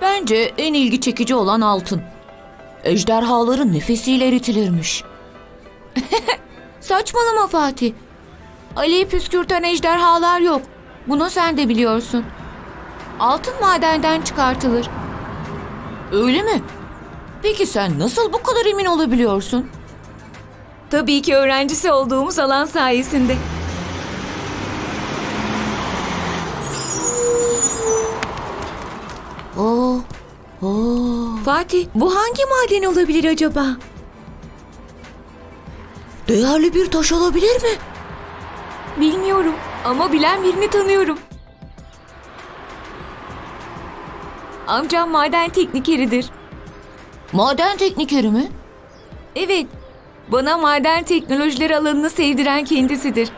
Bence en ilgi çekici olan altın. Ejderhaların nefesiyle eritilirmiş. Saçmalama Fatih. Ali'yi püskürten ejderhalar yok. Bunu sen de biliyorsun. Altın madenden çıkartılır. Öyle mi? Peki sen nasıl bu kadar emin olabiliyorsun? Tabii ki öğrencisi olduğumuz alan sayesinde. Oo, oo. Fatih, bu hangi maden olabilir acaba? Değerli bir taş olabilir mi? Bilmiyorum ama bilen birini tanıyorum. Amcam maden teknikeridir. Maden teknikeri mi? Evet, bana maden teknolojileri alanını sevdiren kendisidir.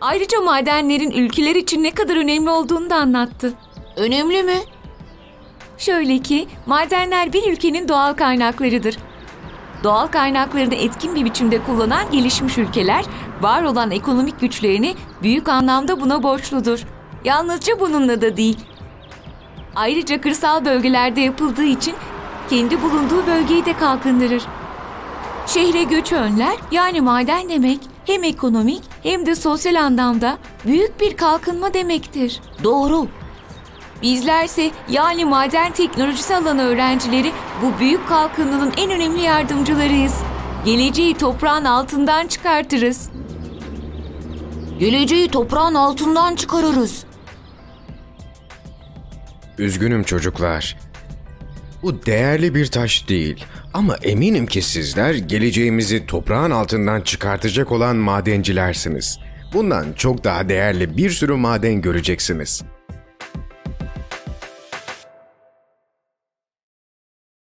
Ayrıca madenlerin ülkeler için ne kadar önemli olduğunu da anlattı. Önemli mi? Şöyle ki, madenler bir ülkenin doğal kaynaklarıdır. Doğal kaynaklarını etkin bir biçimde kullanan gelişmiş ülkeler, var olan ekonomik güçlerini büyük anlamda buna borçludur. Yalnızca bununla da değil. Ayrıca kırsal bölgelerde yapıldığı için kendi bulunduğu bölgeyi de kalkındırır. Şehre göç önler, yani maden demek hem ekonomik hem de sosyal anlamda büyük bir kalkınma demektir. Doğru. Bizlerse yani maden teknolojisi alanı öğrencileri bu büyük kalkınmanın en önemli yardımcılarıyız. Geleceği toprağın altından çıkartırız. Geleceği toprağın altından çıkarırız. Üzgünüm çocuklar. Bu değerli bir taş değil ama eminim ki sizler geleceğimizi toprağın altından çıkartacak olan madencilersiniz. Bundan çok daha değerli bir sürü maden göreceksiniz.